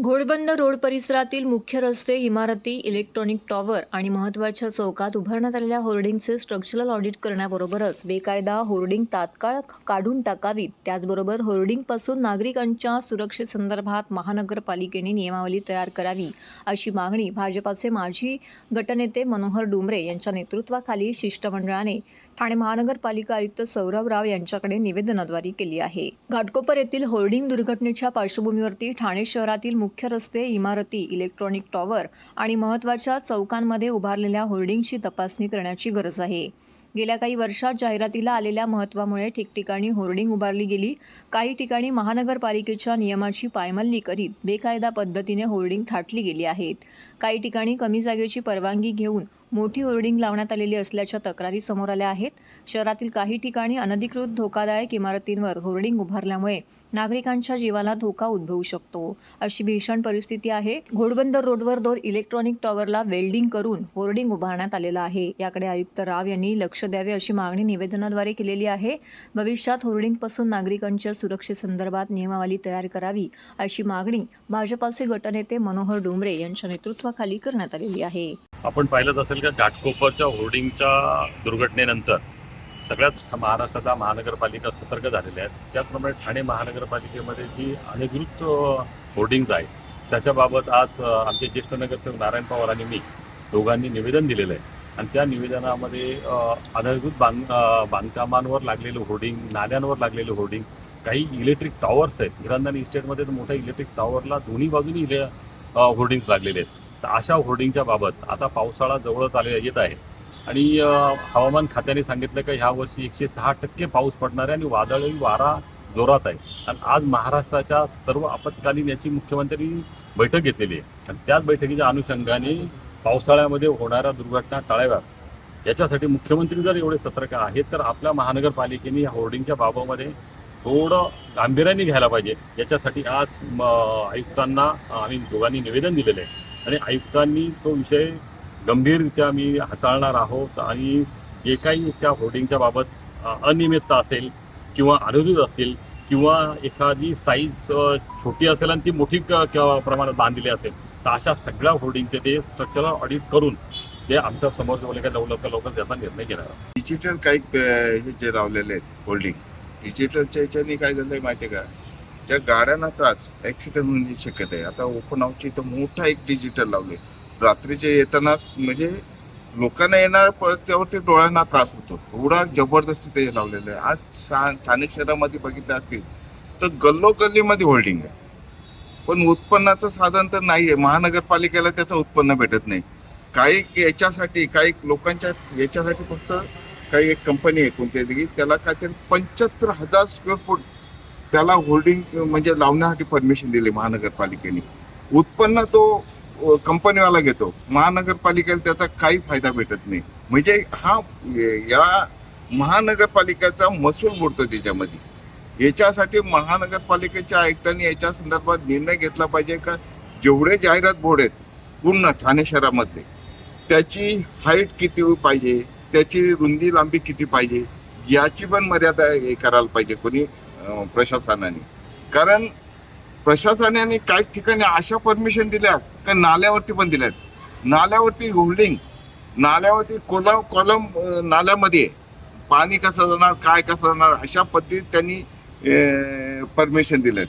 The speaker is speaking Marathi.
घोडबंद रोड परिसरातील मुख्य रस्ते इमारती इलेक्ट्रॉनिक टॉवर आणि महत्त्वाच्या चौकात उभारण्यात आलेल्या होर्डिंगचे स्ट्रक्चरल ऑडिट करण्याबरोबरच बेकायदा होर्डिंग तात्काळ काढून टाकावीत. त्याचबरोबर होर्डिंगपासून नागरिकांच्या सुरक्षेसंदर्भात महानगरपालिकेने नियमावली तयार करावी अशी मागणी भाजपाचे माजी गटनेते मनोहर डुमरे यांच्या नेतृत्वाखाली शिष्टमंडळाने ठाणे महानगरपालिका आयुक्त सौरभ राव यांच्याकडे निवेदनाद्वारे केली आहे. घाटकोपर येथील होर्डिंग दुर्घटनेच्या पार्श्वभूमीवरती ठाणे शहरातील मुख्य रस्ते इमारती इलेक्ट्रॉनिक टॉवर आणि महत्त्वाच्या चौकांमध्ये उभारलेल्या होर्डिंगची तपासणी करण्याची गरज आहे. गेल्या काही वर्षात जाहिरातीला आलेल्या महत्त्वामुळे ठिकठिकाणी होर्डिंग उभारली गेली. काही ठिकाणी महानगरपालिकेच्या नियमाची पायमल्ली करीत बेकायदा पद्धतीने होर्डिंग थाटली गेली आहेत. काही ठिकाणी कमी जागेची परवानगी घेऊन मोठी होर्डिंग लावण्यात आलेली असल्याच्या तक्रारी समोर आल्या आहेत. शहरातील काही ठिकाणी अनधिकृत धोकादायक इमारतींवर होर्डिंग उभारल्यामुळे नागरिकांच्या जीवाला धोका उद्भवू शकतो. अशी भीषण परिस्थिती आहे. घोडबंदर रोडवर दोन इलेक्ट्रॉनिक टॉवरला वेल्डिंग करून होर्डिंग उभारण्यात आलेलं आहे. याकडे आयुक्त राव यांनी लक्ष द्यावे अशी मागणी निवेदनाद्वारे केलेली आहे. भविष्यात होर्डिंगपासून नागरिकांच्या सुरक्षेसंदर्भात नियमावली तयार करावी अशी मागणी भाजपाचे गटनेते मनोहर डुमरे यांच्या नेतृत्वाखाली करण्यात आलेली आहे. आपण पाहिलंच असेल का घाटकोपरच्या होर्डिंगच्या दुर्घटनेनंतर सगळ्याच महाराष्ट्राच्या महानगरपालिका सतर्क झालेल्या आहेत. त्याचप्रमाणे ठाणे महानगरपालिकेमध्ये जी अधिकृत होर्डिंग्ज आहेत त्याच्याबाबत आज आमचे ज्येष्ठ नगरसेवक नारायण पवार आणि मी दोघांनी निवेदन दिलेलं आहे. आणि त्या निवेदनामध्ये अनधिकृत बांध बांधकामांवर लागलेलं होर्डिंग नाल्यांवर लागलेलं होर्डिंग काही इलेक्ट्रिक टॉवर्स आहेत. गिरंदानी इस्टेटमध्ये तर मोठ्या इलेक्ट्रिक टॉवरला दोन्ही बाजूनी इले होर्डिंग्स लागलेले आहेत. तर अशा होर्डिंगच्या बाबत आता पावसाळा जवळच आले येत आहे. आणि हवामान खात्याने सांगितलं का ह्या वर्षी एकशे सहा टक्के पाऊस पडणार आहे आणि वादळी वारा जोरात आहे. आणि आज महाराष्ट्राच्या सर्व आपत्कालीन याची मुख्यमंत्री बैठक घेतलेली आहे. आणि त्याच बैठकीच्या अनुषंगाने पावसाळ्यामध्ये होणाऱ्या दुर्घटना टाळाव्यात. याच्यासाठी मुख्यमंत्री जर एवढे सतर्क आहेत तर आपल्या महानगरपालिकेने या होर्डिंगच्या बाबामध्ये थोडं गांभीर्याने घ्यायला पाहिजे. याच्यासाठी आज म, आयुक्तांना आम्ही दोघांनी निवेदन दिलेलं आहे. आणि आयुक्तांनी तो विषय गंभीररित्या आम्ही हाताळणार आहोत आणि जे काही त्या होर्डिंगच्या बाबत अनियमितता असेल किंवा अनुचित असतील किंवा एखादी साईज छोटी असेल आणि ती मोठी प्रमाणात बांधलेली असेल तर अशा सगळ्या होर्डिंगचे ते स्ट्रक्चरल ऑडिट करून ते आमच्यासमोर बोलले लवकर लवकर त्याचा निर्णय घेणार डिजिटल काही हे जे लावलेले आहेत होल्डिंग डिजिटलच्या ह्याच्याने काय झालंय आहे का? ज्या गाड्यांना त्रास ऍक्सिडेंट होण्याची शक्यता आहे. आता ओपन हाऊसची इथं मोठा एक डिजिटल लावले रात्रीचे येताना म्हणजे लोकांना येणार त्यावरती डोळ्यांना त्रास होतो. एवढा जबरदस्ती ते लावलेलं आहे. आज ठाणे शहरामध्ये बघितलं असतील तर गल्लोगल्लीमध्ये होल्डिंग आहे. पण उत्पन्नाचं साधन तर नाही आहे महानगरपालिकेला त्याचं उत्पन्न भेटत नाही. काही याच्यासाठी काही लोकांच्या याच्यासाठी फक्त काही एक कंपनी आहे कोणत्या त्याला काहीतरी पंच्याहत्तर हजार स्क्वेअर फूट त्याला होल्डिंग म्हणजे लावण्यासाठी परमिशन दिली महानगरपालिकेने. उत्पन्न तो कंपनीवाला घेतो. महानगरपालिकेला त्याचा काही फायदा भेटत नाही. म्हणजे हा या महानगरपालिकेचा महसूल बुडतो त्याच्यामध्ये. याच्यासाठी महानगरपालिकेच्या आयुक्तांनी याच्या संदर्भात निर्णय घेतला पाहिजे का? जेवढे जाहिरात बोर्ड आहेत पूर्ण ठाणे शहरामधले त्याची हाईट किती पाहिजे? त्याची रुंदी लांबी किती पाहिजे? याची पण मर्यादा हे करायला पाहिजे कोणी. प्रशासनाने कारण प्रशासनाने काही ठिकाणी अशा परमिशन दिल्या का नाल्यावरती पण दिल्यात. नाल्यावरती होल्डिंग नाल्यावरती कोलम कॉलम नाल्यामध्ये पाणी कसं जाणार काय कसं जाणार अशा पद्धतीत त्यांनी परमिशन दिलेत